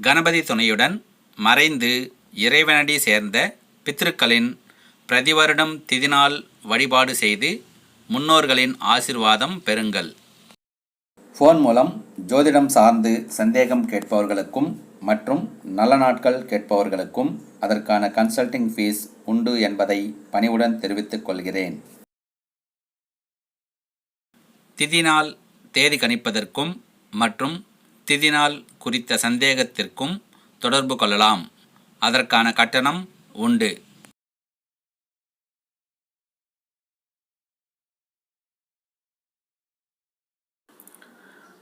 கணபதி துணையுடன் மறைந்து இறைவனடி சேர்ந்த பித்ருக்களின் பிரதிவருடம் திதிநாள் வழிபாடு செய்து முன்னோர்களின் ஆசிர்வாதம் பெறுங்கள். ஃபோன் மூலம் ஜோதிடம் சார்ந்து சந்தேகம் கேட்பவர்களுக்கும் மற்றும் நல்ல நாட்கள் கேட்பவர்களுக்கும் அதற்கான கன்சல்டிங் ஃபீஸ் உண்டு என்பதை பணிவுடன் தெரிவித்துக் கொள்கிறேன். திதிநாள் தேதி கணிப்பதற்கும் மற்றும் திதிநாள் குறித்த சந்தேகத்திற்கும் தொடர்பு கொள்ளலாம். அதற்கான கட்டணம் உண்டு.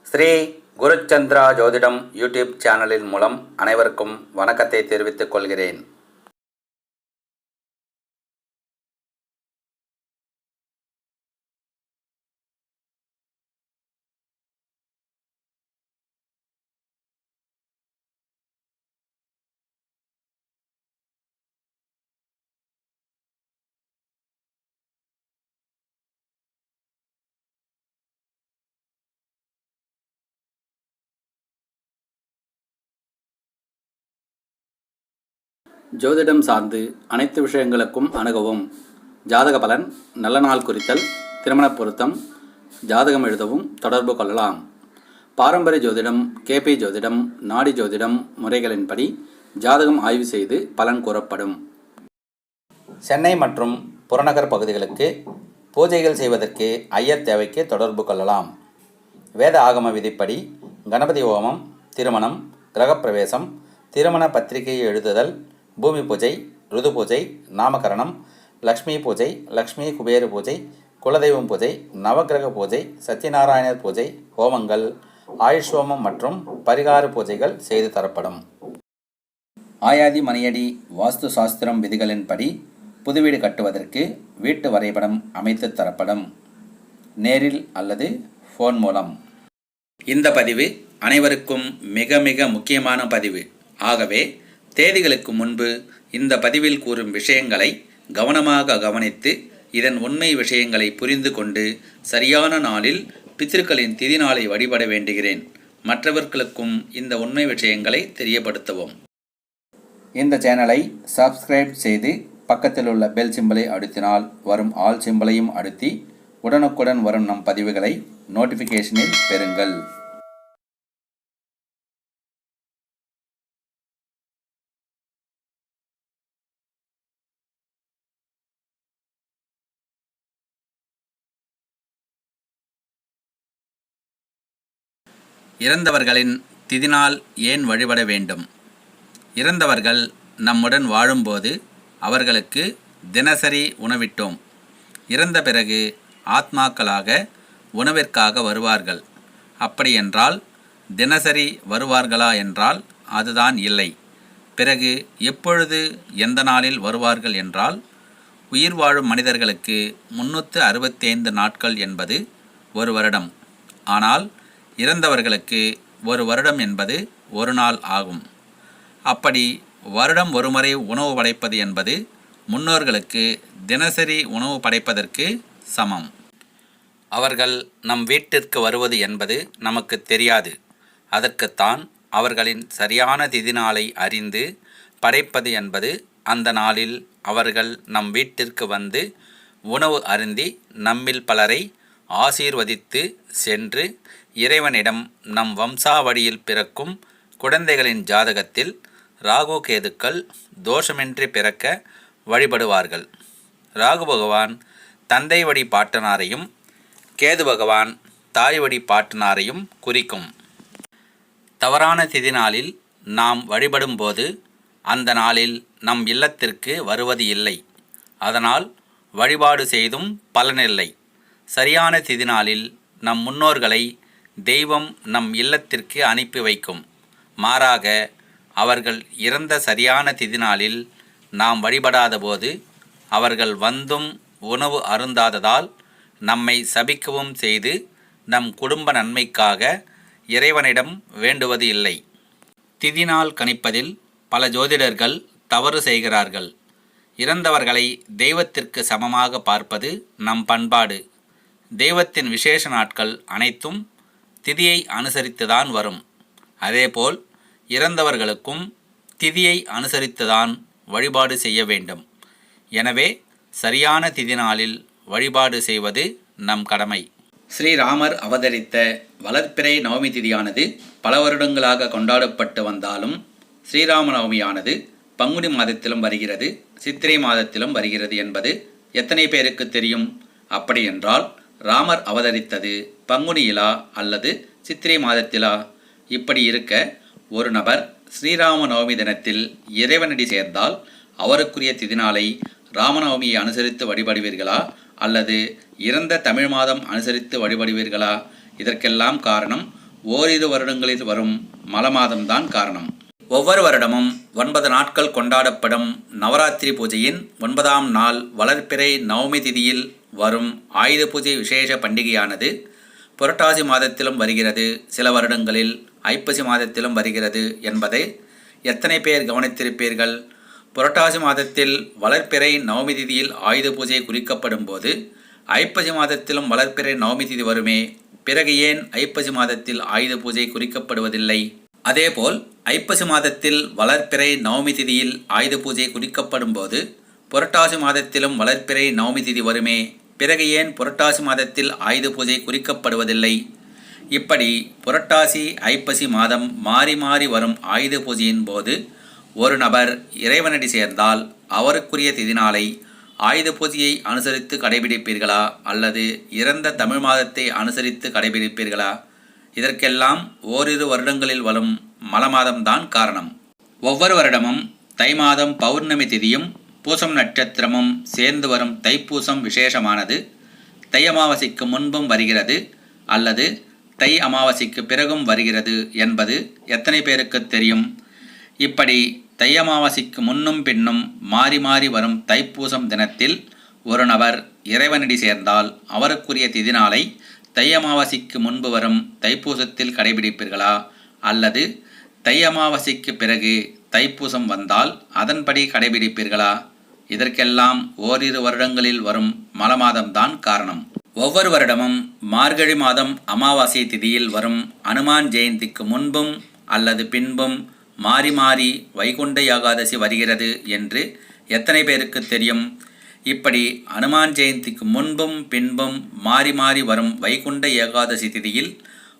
ஸ்ரீ குருச்சந்திரா ஜோதிடம் யூடியூப் சேனலின் மூலம் அனைவருக்கும் வணக்கத்தை தெரிவித்துக் கொள்கிறேன். ஜோதிடம் சார்ந்து அனைத்து விஷயங்களுக்கும் அணுகவும். ஜாதக பலன் நல்ல நாள் குறித்தல் திருமணப் பொருத்தம் ஜாதகம் எழுதவும் தொடர்பு கொள்ளலாம். பாரம்பரிய ஜோதிடம் கேபி ஜோதிடம் நாடி ஜோதிடம் முறைகளின்படி ஜாதகம் ஆய்வு செய்து பலன் கூறப்படும். சென்னை மற்றும் புறநகர் பகுதிகளுக்கு பூஜைகள் செய்வதற்கு ஐயர் தேவைக்கு தொடர்பு கொள்ளலாம். வேத ஆகம விதிப்படி கணபதி ஹோமம் திருமணம் கிரகப்பிரவேசம் திருமண பத்திரிகை எழுதுதல் பூமி பூஜை ருது பூஜை நாமகரணம் லக்ஷ்மி பூஜை லக்ஷ்மி குபேர பூஜை குலதெய்வம் பூஜை நவக்கிரக பூஜை சத்யநாராயணர் பூஜை ஹோமங்கள் ஆயுஷ் ஹோமம் மற்றும் பரிகார பூஜைகள் செய்து தரப்படும். ஆயாதி மணியடி வாஸ்து சாஸ்திரம் விதிகளின்படி புது வீடு கட்டுவதற்கு வீட்டு வரைபடம் அமைத்து தரப்படும். நேரில் அல்லது ஃபோன் மூலம். இந்த பதிவு அனைவருக்கும் மிக மிக முக்கியமான பதிவு. ஆகவே தேதிகளுக்கு முன்பு இந்த பதிவில் கூறும் விஷயங்களை கவனமாக கவனித்து இதன் உண்மை விஷயங்களை புரிந்து கொண்டு சரியான நாளில் பித்திருக்களின் திதி நாளை வழிபட வேண்டுகிறேன். மற்றவர்களுக்கும் இந்த உண்மை விஷயங்களை தெரியப்படுத்தவும். இந்த சேனலை சப்ஸ்கிரைப் செய்து பக்கத்தில் உள்ள பெல் சிம்பலை அழுத்தினால் வரும் ஆல் சிம்பலையும் அழுத்தி உடனுக்குடன் வரும் நம் பதிவுகளை நோட்டிஃபிகேஷனில் பெறுங்கள். இறந்தவர்களின் திதினால் ஏன் வழிபட வேண்டும்? இறந்தவர்கள் நம்முடன் வாழும்போது அவர்களுக்கு தினசரி உணவிட்டோம். இறந்த பிறகு ஆத்மாக்களாக உணவிற்காக வருவார்கள். அப்படியென்றால் தினசரி வருவார்களா என்றால் அதுதான் இல்லை. பிறகு எப்பொழுது எந்த நாளில் வருவார்கள் என்றால் உயிர் வாழும் மனிதர்களுக்கு முன்னூற்று அறுபத்தைந்து நாட்கள் என்பது ஒரு வருடம். ஆனால் இறந்தவர்களுக்கு ஒரு வருடம் என்பது ஒரு நாள் ஆகும். அப்படி வருடம் ஒருமுறை உணவு படைப்பது என்பது முன்னோர்களுக்கு தினசரி உணவு படைப்பதற்கு சமம். அவர்கள் நம் வீட்டிற்கு வருவது என்பது நமக்கு தெரியாது. அதற்குத்தான் அவர்களின் சரியான திதி நாளை அறிந்து படைப்பது என்பது அந்த நாளில் அவர்கள் நம் வீட்டிற்கு வந்து உணவு அருந்தி நம்மில் பலரை ஆசீர்வதித்து சென்று இறைவனிடம் நம் வம்சாவழியில் பிறக்கும் குழந்தைகளின் ஜாதகத்தில் ராகு கேதுக்கள் தோஷமின்றி பிறக்க வழிபடுவார்கள். ராகு பகவான் தந்தை வழி பாட்டனாரையும் கேது பகவான் தாய் வழி பாட்டனாரையும் குறிக்கும். தவறான திதி நாளில் நாம் வழிபடும்போது அந்த நாளில் நம் இல்லத்திற்கு வருவது இல்லை. அதனால் வழிபாடு செய்தும் பலனில்லை சரியான திதி நாளில் நம் முன்னோர்களை தெய்வம் நம் இல்லத்திற்கு அனுப்பி வைக்கும். மாறாக அவர்கள் இறந்த சரியான திதி நாளில் நாம் வழிபடாதபோது அவர்கள் வந்தும் உணவு அருந்தாததால் நம்மை சபிக்கவும் செய்து நம் குடும்ப நன்மைக்காக இறைவனிடம் வேண்டுவது இல்லை. திதிநாள் கணிப்பதில் பல ஜோதிடர்கள் தவறு செய்கிறார்கள். இறந்தவர்களை தெய்வத்திற்கு சமமாக பார்ப்பது நம் பண்பாடு. தெய்வத்தின் விசேஷ நாட்கள் அனைத்தும் திதியை அனுசரித்துதான் வரும். அதேபோல் இறந்தவர்களுக்கும் திதியை அனுசரித்துதான் வழிபாடு செய்ய வேண்டும். எனவே சரியான திதி நாளில் வழிபாடு செய்வது நம் கடமை. ஸ்ரீராமர் அவதரித்த வளர்ப்பிறை நவமி திதியானது பல வருடங்களாக கொண்டாடப்பட்டு வந்தாலும் ஸ்ரீராம நவமியானது பங்குனி மாதத்திலும் வருகிறது சித்திரை மாதத்திலும் வருகிறது என்பது எத்தனை பேருக்கு தெரியும்? அப்படியென்றால் ராமர் அவதரித்தது பங்குனியிலா அல்லது சித்திரை மாதத்திலா? இப்படி இருக்க ஒரு நபர் ஸ்ரீராம நவமி தினத்தில் இறைவனடி சேர்ந்தால் அவருக்குரிய திதிநாளை ராமநவமியை அனுசரித்து வழிபடுவீர்களா? அல்லது இறந்த தமிழ் மாதம் அனுசரித்து வழிபடுவீர்களா? இதற்கெல்லாம் காரணம் ஓரிரு வருடங்களில் வரும் மல மாதம்தான் காரணம். ஒவ்வொரு வருடமும் ஒன்பது நாட்கள் கொண்டாடப்படும் நவராத்திரி பூஜையின் ஒன்பதாம் நாள் வளர்ப்பிறை நவமி திதியில் வரும் ஆயுத பூஜை விசேஷ பண்டிகையானது புரட்டாசி மாதத்திலும் வருகிறது. சில வருடங்களில் ஐப்பசி மாதத்திலும் வருகிறது என்பதை எத்தனை பேர் கவனித்திருப்பீர்கள்? புரட்டாசி மாதத்தில் வளர்ப்பிறை நவமி திதியில் ஆயுத பூஜை குறிக்கப்படும் போது ஐப்பசி மாதத்திலும் வளர்ப்பிறை நவமி திதி வருமே பிறகு ஏன் ஐப்பசி மாதத்தில் ஆயுத பூஜை குறிக்கப்படுவதில்லை? அதேபோல் ஐப்பசி மாதத்தில் வளர்ப்பிறை நவமி திதியில் ஆயுத பூஜை குறிக்கப்படும் போது புரட்டாசி மாதத்திலும் வளர்ப்பிறை நவமி திதி வருமே பிறகு ஏன் புரட்டாசி மாதத்தில் ஆயுத பூஜை குறிக்கப்படுவதில்லை? இப்படி புரட்டாசி ஐப்பசி மாதம் மாறி மாறி வரும் ஆயுத பூஜையின் போது ஒரு நபர் இறைவனடி சேர்ந்தால் அவருக்குரிய திதிநாளை ஆயுத பூஜையை அனுசரித்து கடைபிடிப்பீர்களா? அல்லது இறந்த தமிழ் மாதத்தை அனுசரித்து கடைபிடிப்பீர்களா? இதற்கெல்லாம் ஓரிரு வருடங்களில் வரும் மல மாதம்தான் காரணம். ஒவ்வொரு வருடமும் தை மாதம் பௌர்ணமி திதியும் பூசம் நட்சத்திரமும் சேர்ந்து வரும் தைப்பூசம் விசேஷமானது தை அமாவாசைக்கு முன்பும் வருகிறது அல்லது தை அமாவாசைக்கு பிறகும் வருகிறது என்பது எத்தனை பேருக்கு தெரியும்? இப்படி தை அமாவாசைக்கு முன்னும் பின்னும் மாறி மாறி வரும் தைப்பூசம் தினத்தில் ஒரு நபர் இறைவனடி சேர்ந்தால் அவருக்குரிய திதிநாளை தை அமாவாசைக்கு முன்பு வரும் தைப்பூசத்தில் கடைபிடிப்பீர்களா? அல்லது தை அமாவாசைக்கு பிறகு தைப்பூசம் வந்தால் அதன்படி கடைபிடிப்பீர்களா? இதற்கெல்லாம் ஓரிரு வருடங்களில் வரும் மல மாதம்தான் காரணம். ஒவ்வொரு வருடமும் மார்கழி மாதம் அமாவாசை திதியில் வரும் அனுமான் ஜெயந்திக்கு முன்பும் அல்லது பின்பும் மாறி மாறி வைகுண்ட ஏகாதசி வருகிறது என்று எத்தனை பேருக்கு தெரியும்? இப்படி அனுமான் ஜெயந்திக்கு முன்பும் பின்பும் மாறி மாறி வரும் வைகுண்ட ஏகாதசி திதியில்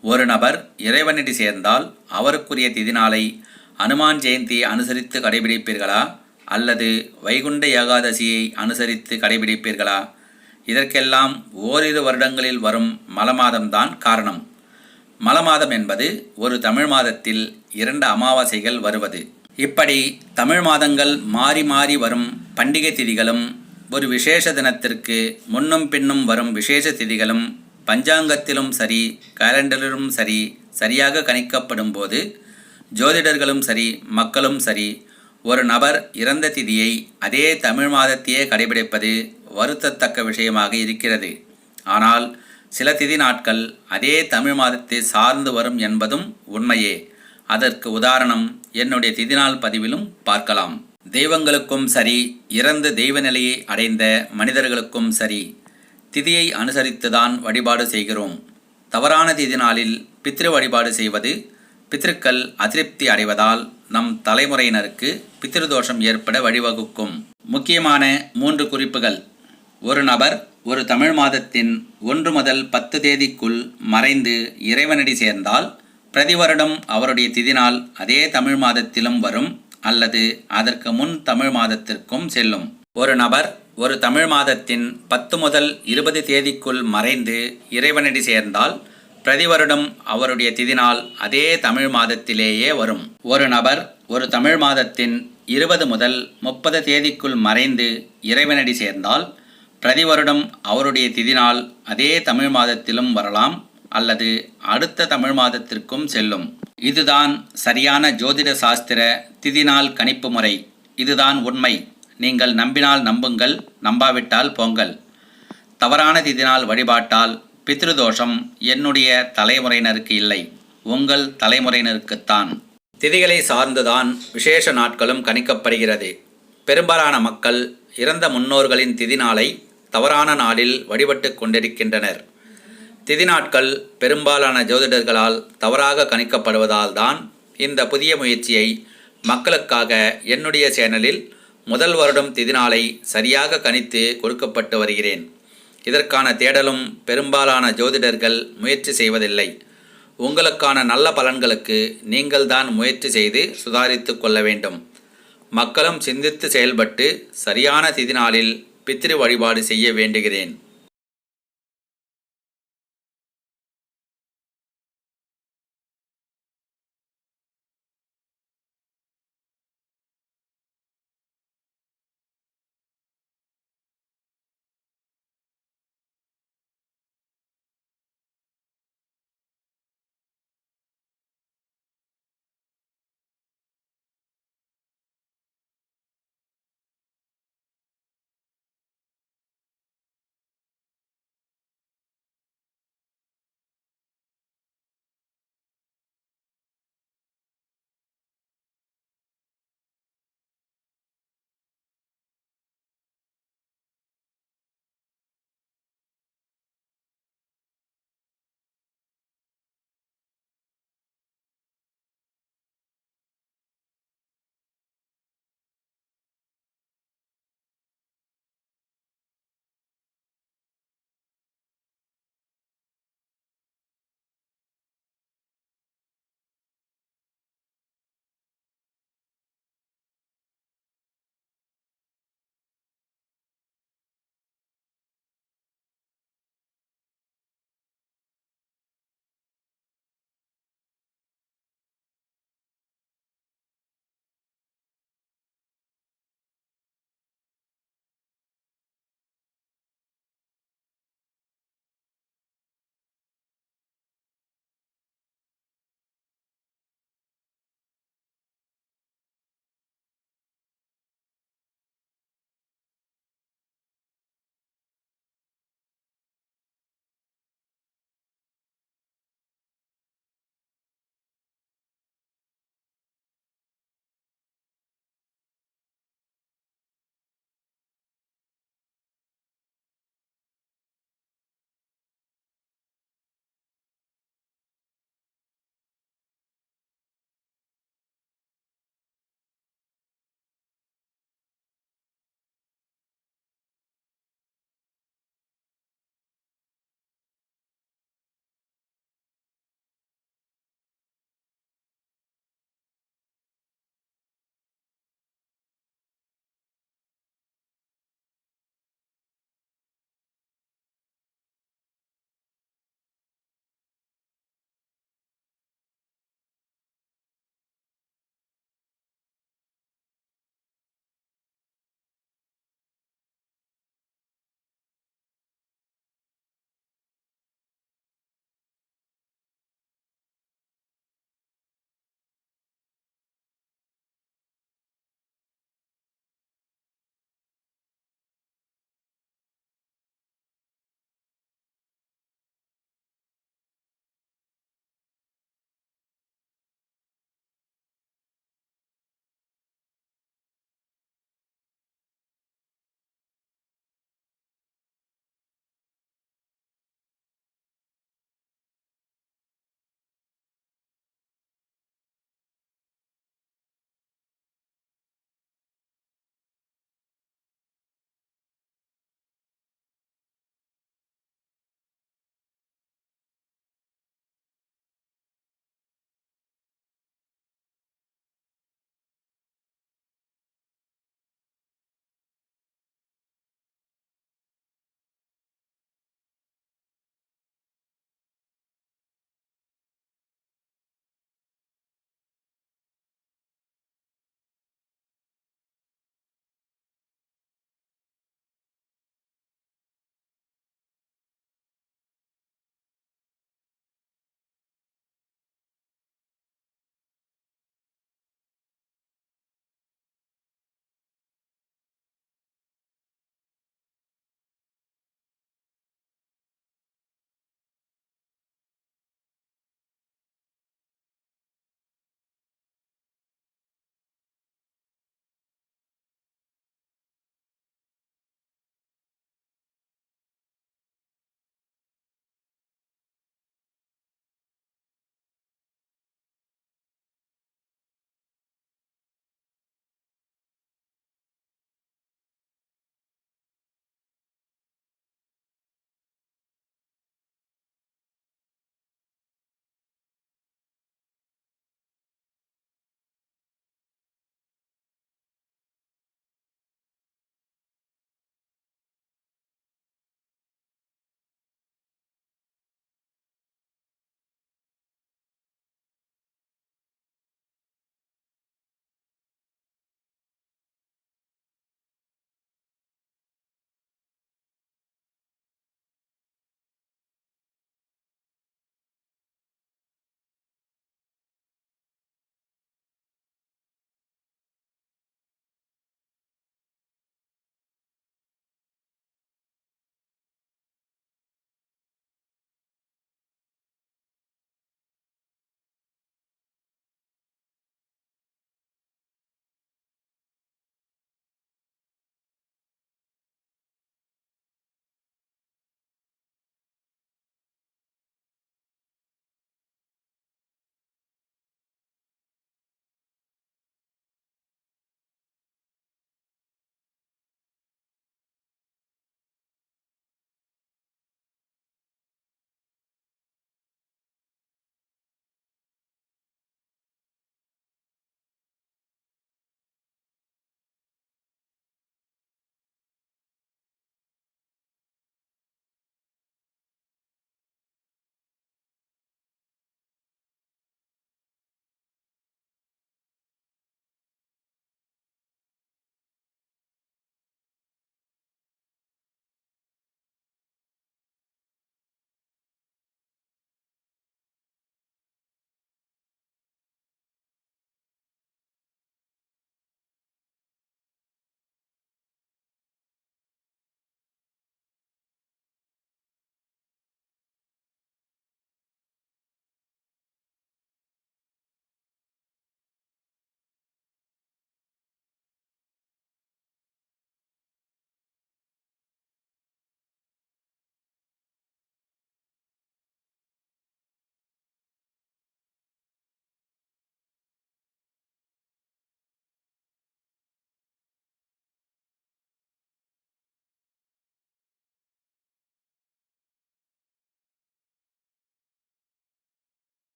ஒரு நபர் இறைவனடி சேர்ந்தால் அவருக்குரிய திதிநாளை அனுமான் ஜெயந்தியை அனுசரித்து கடைபிடிப்பீர்களா? அல்லது வைகுண்ட ஏகாதசியை அனுசரித்து கடைபிடிப்பீர்களா? இதற்கெல்லாம் ஓரிரு வருடங்களில் வரும் மலமாதம்தான் காரணம். மலமாதம் என்பது ஒரு தமிழ் மாதத்தில் இரண்டு அமாவாசைகள் வருவது. இப்படி தமிழ் மாதங்கள் மாறி மாறி வரும் பண்டிகை திதிகளும் ஒரு விசேஷ தினத்திற்கு முன்னும் பின்னும் வரும் விசேஷ திதிகளும் பஞ்சாங்கத்திலும் சரி கேலண்டரிலும் சரி சரியாக கணிக்கப்படும் போது ஜோதிடர்களும் சரி மக்களும் சரி ஒரு நபர் இறந்த திதியை அதே தமிழ் மாதத்தையே கடைபிடிப்பது வருத்தத்தக்க விஷயமாக இருக்கிறது. ஆனால் சில திதி நாட்கள் அதே தமிழ் மாதத்தை சார்ந்து வரும் என்பதும் உண்மையே. அதற்கு உதாரணம் என்னுடைய திதிநாள் பதிவிலும் பார்க்கலாம். தெய்வங்களுக்கும் சரி இறந்த தெய்வ நிலையை அடைந்த மனிதர்களுக்கும் சரி திதியை அனுசரித்துதான் வழிபாடு செய்கிறோம். தவறான திதி நாளில் பித்ரு வழிபாடு செய்வது பித்திருக்கள் அதிருப்தி அடைவதால் நம் தலைமுறையினருக்கு பித்திருதோஷம் ஏற்பட வழிவகுக்கும். முக்கியமான மூன்று குறிப்புகள். ஒரு நபர் ஒரு தமிழ் மாதத்தின் ஒன்று முதல் பத்து தேதிக்குள் மறைந்து இறைவனடி சேர்ந்தால் பிரதி வருடம் அவருடைய திதினால் அதே தமிழ் மாதத்திலும் வரும் அல்லது அதற்கு முன் தமிழ் மாதத்திற்கும் செல்லும். ஒரு நபர் ஒரு தமிழ் மாதத்தின் பத்து முதல் இருபது தேதிக்குள் மறைந்து இறைவனடி சேர்ந்தால் பிரதி வருடம் அவருடைய திதினால் அதே தமிழ் மாதத்திலேயே வரும். ஒரு நபர் ஒரு தமிழ் மாதத்தின் இருபது முதல் முப்பது தேதிக்குள் மறைந்து இறைவனடி சேர்ந்தால் பிரதி வருடம் அவருடைய திதினால் அதே தமிழ் மாதத்திலும் வரலாம் அல்லது அடுத்த தமிழ் மாதத்திற்கும் செல்லும். இதுதான் சரியான ஜோதிட சாஸ்திர திதினால் கணிப்பு முறை. இதுதான் உண்மை. நீங்கள் நம்பினால் நம்புங்கள் நம்பாவிட்டால் போங்கள். தவறான திதினால் வழிபாட்டால் பித்ருதோஷம் என்னுடைய தலைமுறையினருக்கு இல்லை உங்கள் தலைமுறையினருக்குத்தான். திதிகளை சார்ந்துதான் விசேஷ நாட்களும் கணிக்கப்படுகிறது. பெரும்பாலான மக்கள் இறந்த முன்னோர்களின் திதி நாளை தவறான நாளில் வழிபட்டு கொண்டிருக்கின்றனர். திதி நாட்கள் பெரும்பாலான ஜோதிடர்களால் தவறாக கணிக்கப்படுவதால் தான் இந்த புதிய முயற்சியை மக்களுக்காக என்னுடைய சேனலில் முதல் வருடம் திதி நாளை சரியாக கணித்து கொடுக்கப்பட்டு வருகிறேன். இதற்கான தேடலும் பெரும்பாலான ஜோதிடர்கள் முயற்சி செய்வதில்லை. உங்களுக்கான நல்ல பலன்களுக்கு நீங்கள்தான் முயற்சி செய்து சுதாரித்து கொள்ள வேண்டும். மக்களும் சிந்தித்து செயல்பட்டு சரியான திதி நாளில் பித்திரு வழிபாடு செய்ய வேண்டுகிறேன்.